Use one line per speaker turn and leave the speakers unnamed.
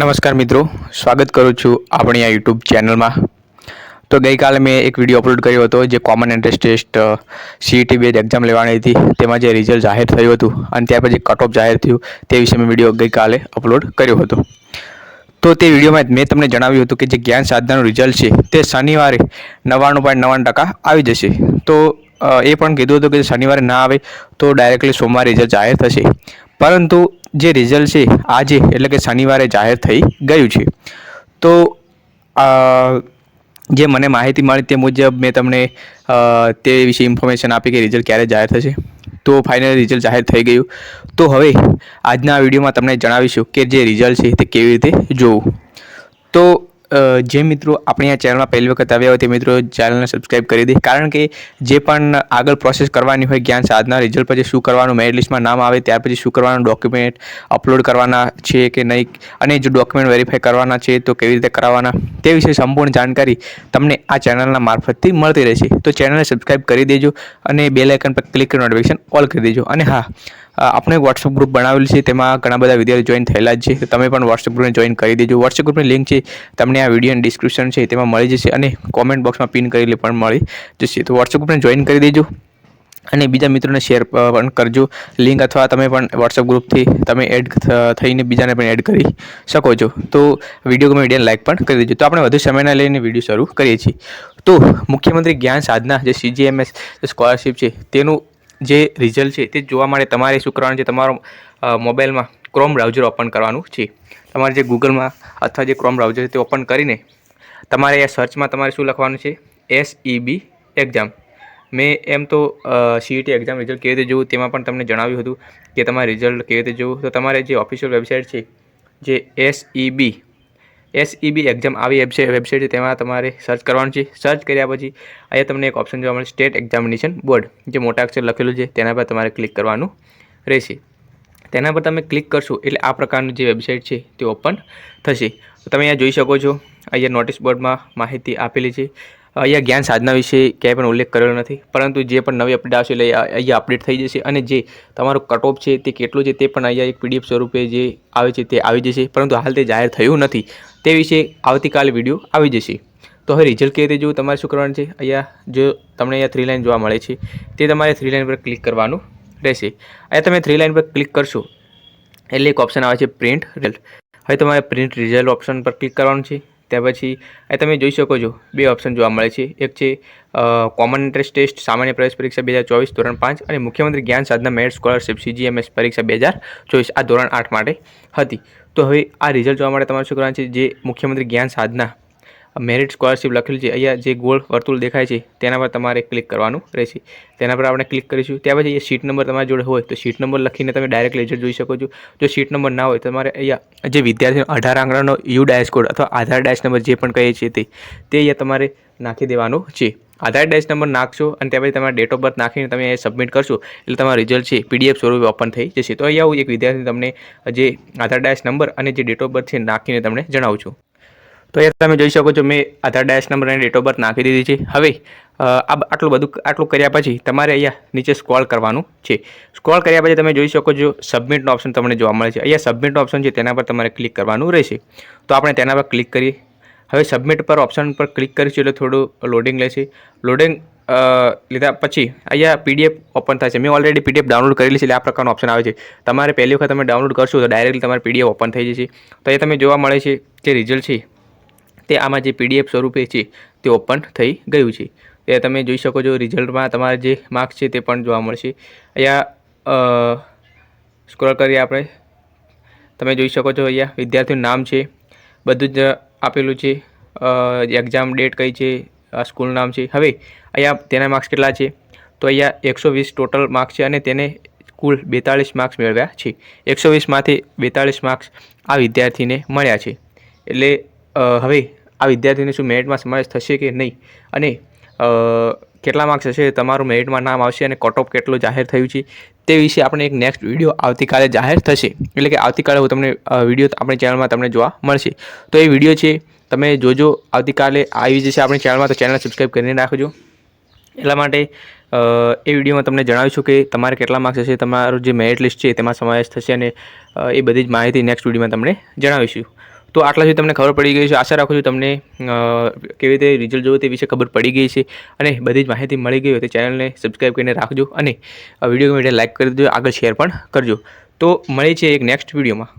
નમસ્કાર મિત્રો, સ્વાગત કરું છું આપણી આ યુટ્યુબ ચેનલમાં તો ગઈકાલે મેં એક વીડિયો અપલોડ કર્યો હતો જે common entrance test CET base exam લેવાની હતી. તેમાં જે રિઝલ્ટ જાહેર થયું હતું અને ત્યાર પછી કટ ઓફ જાહેર થયું, તે વિશે મેં વીડિયો ગઈકાલે અપલોડ કર્યો હતો. તો તે વિડીયોમાં મેં તમને જણાવ્યું હતું કે જે જ્ઞાન સાધનાનું રિઝલ્ટ છે, તે શનિવારે નવ્વાણું પોઈન્ટ નવ્વાણું ટકા આવી જશે. તો એ પણ કીધું હતું કે શનિવારે ના આવે તો ડાયરેક્ટલી સોમવારે રિઝલ્ટ જાહેર થશે. પરંતુ જે રિઝલ્ટ છે, આજે એટલે કે શનિવારે જાહેર થઈ ગયું છે. તો જે મને માહિતી મળી તે મુજબ મેં તમને તે વિશે ઇન્ફોર્મેશન આપી કે રિઝલ્ટ ક્યારે જાહેર થશે. તો ફાઇનલ રિઝલ્ટ જાહેર થઈ ગયું. તો હવે આજના વિડીયોમાં તમને જણાવીશું કે જે રિઝલ્ટ છે તે કેવી રીતે જોવું. તો જે મિત્રો આપણી આ ચેનલમાં પહેલી વખત આવ્યા હોય તે મિત્રો ચેનલને સબસ્ક્રાઇબ કરી દે. કારણ કે જે પણ આગળ પ્રોસેસ કરવાની હોય, જ્ઞાન સાધના રિઝલ્ટ પછી શું કરવાનું મેરિટ લિસ્ટમાં નામ આવે, ત્યાર પછી શું કરવાનું ડોક્યુમેન્ટ અપલોડ કરવાના છે કે નહીં, અને જો ડોક્યુમેન્ટ વેરીફાઈ કરવાના છે તો કેવી રીતે કરાવવાના, તે વિશે સંપૂર્ણ જાણકારી તમને આ ચેનલના મારફતથી મળતી રહેશે. તો ચેનલને સબસ્ક્રાઇબ કરી દેજો અને બે લાઇકન પર ક્લિક કરી નોટિફિકેશન ઓલ કરી દેજો. અને હા આપણે વોટ્સઅપ ગ્રુપ બનાવેલું છે, તેમાં ઘણા બધા વિદ્યાર્થીઓ જોઈન થયેલા જ છે. તમે પણ વોટ્સઅપ ગ્રુપને જોઈન કરી દેજો. વોટ્સઅપ ગ્રુપની લિંક છે, તમને આ વિડીયોની ડિસ્ક્રિપ્શન છે તેમાં મળી જશે અને કોમેન્ટ બોક્સમાં પિન કરેલી પણ મળી જશે. તો વોટ્સઅપ ગ્રુપને જોઈન કરી દેજો અને બીજા મિત્રોને શેર પણ કરજો. લિંક અથવા તમે પણ વોટ્સઅપ ગ્રુપથી તમે એડ થઈને બીજાને પણ એડ કરી શકો છો. તો વીડિયો ગમે વિડીયોને લાઇક પણ કરી દેજો. તો આપણે વધુ સમયના લઈને વીડિયો શરૂ કરીએ છીએ. તો મુખ્યમંત્રી જ્ઞાન સાધના, જે સીજીએમએસ સ્કોલરશિપ છે, તેનું જે રિઝલ્ટ છે તે જોવા માટે તમારે શું કરવાનું છે? તમારો મોબાઈલમાં ક્રોમ બ્રાઉઝર ઓપન કરવાનું છે. તમારે જે ગૂગલમાં અથવા જે ક્રોમ બ્રાઉઝર છે તે ઓપન કરીને તમારે અહીંયા સર્ચમાં તમારે શું લખવાનું છે? એસ બી એક્ઝામ મેં એમ તો સીઈટી એક્ઝામ રિઝલ્ટ કેવી રીતે જોવું તેમાં પણ તમને જણાવ્યું હતું કે તમારે રિઝલ્ટ કેવી રીતે જોવું. તો તમારે જે ઓફિશિયલ વેબસાઇટ છે, જે એસ બી એસઈબી એક્ઝામ આવી વેબસાઇટ વેબસાઇટ છે તેમાં તમારે સર્ચ કરવાનું છે. સર્ચ કર્યા પછી અહીંયા તમને એક ઓપ્શન જોવા મળે સ્ટેટ એક્ઝામિનેશન બોર્ડ જે મોટા અક્ષર લખેલું છે, તેના પર તમારે ક્લિક કરવાનું રહેશે. તેના પર તમે ક્લિક કરશો એટલે આ પ્રકારની જે વેબસાઇટ છે તે ઓપન થશે. તમે અહીંયા જોઈ શકો છો, અહીંયા નોટિસ બોર્ડમાં માહિતી આપેલી છે. અહીંયા જ્ઞાન સાધના વિશે ક્યાંય પણ ઉલ્લેખ કરેલો નથી, પરંતુ જે પણ નવી અપડેટ આવશે એટલે અહીંયા અપડેટ થઈ જશે અને જે તમારું કટ ઓફ છે તે કેટલું છે તે પણ અહીંયા એક પીડીએફ સ્વરૂપે જે આવે છે તે આવી જશે, પરંતુ હાલ તે જાહેર થયું નથી. તે વિશે આવતીકાલે વીડિયો આવી જશે. તો હવે રિઝલ્ટ કેવી રીતે જોવું? તમારે શું કરવાનું છે? અહીંયા જો તમને અહીંયા થ્રી લાઈન જોવા મળે છે, તે તમારે થ્રી લાઇન પર ક્લિક કરવાનું રહેશે. અહીંયા તમે થ્રી લાઇન પર ક્લિક કરશો, એટલે એક ઓપ્શન આવે છે પ્રિન્ટ રિઝલ્ટ હવે તમારે પ્રિન્ટ રિઝલ્ટ ઓપ્શન પર ક્લિક કરવાનું છે. ત્યાર પછી અહીં તમે જોઈ શકો છો, બે ઓપ્શન જોવા મળે છે. એક છે કોમન એન્ટ્રન્સ ટેસ્ટ સામાન્ય પ્રવેશ પરીક્ષા બે હજાર ચોવીસ ધોરણ પાંચ અને મુખ્યમંત્રી જ્ઞાન સાધના મેરિટ સ્કોલરશિપ સીજીએમએસ પરીક્ષા બે હજાર ચોવીસ. આ ધોરણ આઠ માટે હતી. તો હવે આ રિઝલ્ટ જોવા માટે તમારે શું કરવાનું છે? જે મુખ્યમંત્રી જ્ઞાન સાધના મેરિટ સ્કોલરશિપ લખેલું છે. અહીંયા જે ગોળ વર્તુળ દેખાય છે, તેના પર તમારે ક્લિક કરવાનું રહેશે. તેના પર આપણે ક્લિક કરીશું. ત્યાર પછી અહીંયા સીટ નંબર તમારી જોડે હોય, તો સીટ નંબર લખીને તમે ડાયરેક્ટ રિઝલ્ટ જોઈ શકો છો. જો સીટ નંબર ના હોય, તમારે અહીંયા જે વિદ્યાર્થીનો અઢાર આંકડાનો યુ ડાયસ કોડ અથવા આધાર ડાયસ નંબર જે પણ કહીએ છીએ તે તે અહીંયા તમારે નાખી દેવાનો છે. આધાર ડાયસ નંબર નાખશો અને ત્યાં પછી તમારે ડેટ ઓફ બર્થ નાખીને તમે અહીંયા સબમિટ કરશો, એટલે તમારું રિઝલ્ટ છે પીડીએફ સ્વરૂપે ઓપન થઈ જશે. તો અહીંયા હું એક વિદ્યાર્થી તમને જે આધાર ડાયસ નંબર અને જે ડેટ ઓફ બર્થ છે નાખીને તમને જણાવું છું. તો એ તમે જોઈ શકો છો, મેં આધાર ડાયસ નંબર અને ડેટ ઓફ બર્થ નાખી દીધી છે. હવે આ આટલું બધું, આટલું કર્યા પછી તમારે અહીંયા નીચે સ્ક્રોલ કરવાનું છે. સ્ક્રોલ કર્યા પછી તમે જોઈ શકો છો સબમિટનો ઓપ્શન તમને જોવા મળે છે. અહીંયા સબમિટનો ઓપ્શન છે, તેના પર તમારે ક્લિક કરવાનું રહેશે. તો આપણે તેના પર ક્લિક કરીએ. હવે સબમિટ પર ઓપ્શન પર ક્લિક કરીશું એટલે થોડું લોડિંગ લેશે. લોડિંગ લીધા પછી અહીંયા પીડીએફ ઓપન થાય છે. મેં ઓલરેડી પીડીએફ ડાઉનલોડ કરેલી છે, એટલે આ પ્રકારનો ઓપ્શન આવે છે. તમારે પહેલી વખત તમે ડાઉનલોડ કરશો તો ડાયરેક્ટલી તમારે પીડીએફ ઓપન થઈ જશે. તો અહીંયા તમે જોવા મળે છે, જે રિઝલ્ટ છે તે આમાં જે પીડીએફ સ્વરૂપે છે, તે ઓપન થઈ ગયું છે. તે તમે જોઈ શકો છો, રિઝલ્ટમાં તમારા જે માર્ક્સ છે તે પણ જોવા મળશે. અહીંયા સ્ક્રોલ કરીએ આપણે. તમે જોઈ શકો છો અહીંયા વિદ્યાર્થીનું નામ છે, બધું જ આપેલું છે એક્ઝામ ડેટ કઈ છે સ્કૂલ નામ છે. હવે અહીંયા તેના માર્ક્સ કેટલા છે? તો અહીંયા એકસો વીસ ટોટલ માર્ક્સ છે અને તેને કુલ બેતાળીસ માર્ક્સ મેળવ્યા છે. એકસો વીસમાંથી બેતાળીસ માર્ક્સ આ વિદ્યાર્થીને મળ્યા છે. એટલે હવે આ વિદ્યાર્થીને શું મેરિટમાં સમાવેશ થશે કે નહીં? અને કેટલા માર્ક્સ હશે? તમારું મેરિટમાં નામ આવશે અને કટ ઓફ કેટલું જાહેર થયું છે? તે વિશે આપણે એક નેક્સ્ટ વીડિયો આવતીકાલે જાહેર થશે. એટલે કે આવતીકાલે હું તમને વીડિયો આપણી ચેનલમાં તમને જોવા મળશે. તો એ વીડિયો છે, તમે જોજો. આવતીકાલે આવી જશે આપણી ચેનલમાં તો ચેનલ સબસ્ક્રાઈબ કરીને રાખજો. એટલા માટે એ વિડીયોમાં તમને જણાવીશું કે તમારે કેટલા માર્ક્સ હશે, તમારું જે મેરિટ લિસ્ટ છે, તેમાં સમાવેશ થશે અને એ બધી જ માહિતી નેક્સ્ટ વિડીયોમાં તમને જણાવીશું. તો આટલા સુધી તમને ખબર પડી ગઈ છે. આશા રાખું છું તમને કેવી રીતે રિઝલ્ટ જોવું તે વિશે ખબર પડી ગઈ છે. અને બધી જ માહિતી મળી ગઈ હોય તો ચેનલને સબસ્ક્રાઈબ કરીને રાખજો અને વીડિયો ગમે લાઈક કરી દેજો. આગળ શેર પણ કરજો. તો મળે છે એક નેક્સ્ટ વિડીયોમાં